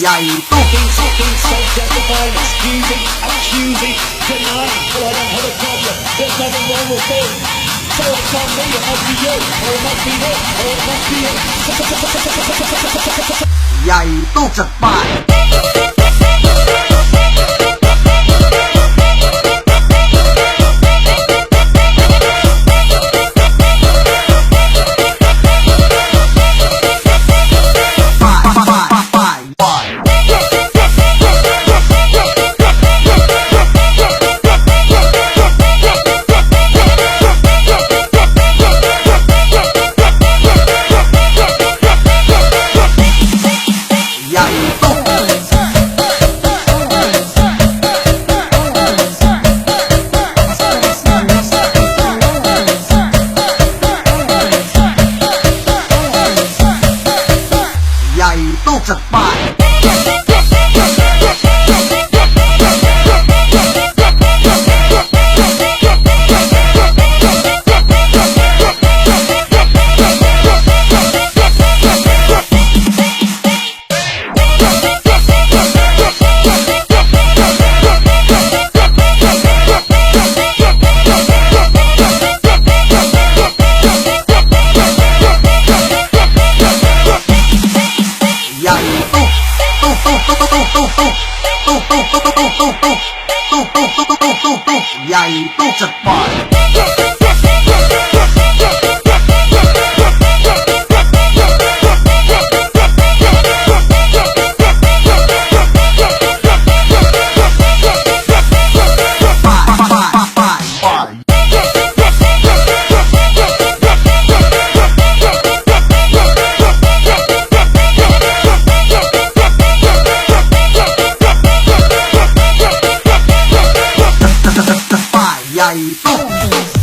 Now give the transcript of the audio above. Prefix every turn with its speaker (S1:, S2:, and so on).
S1: insulting, self-justifying, excusing, accusing, denying. Well, I don't have a problem. There's nothing wrong with me. So it's not me, it must be you, or it must be him, or it must be him.
S2: Yaitu cepat Pai, spot. 都都都都都都都都都都都都也都。Thank you.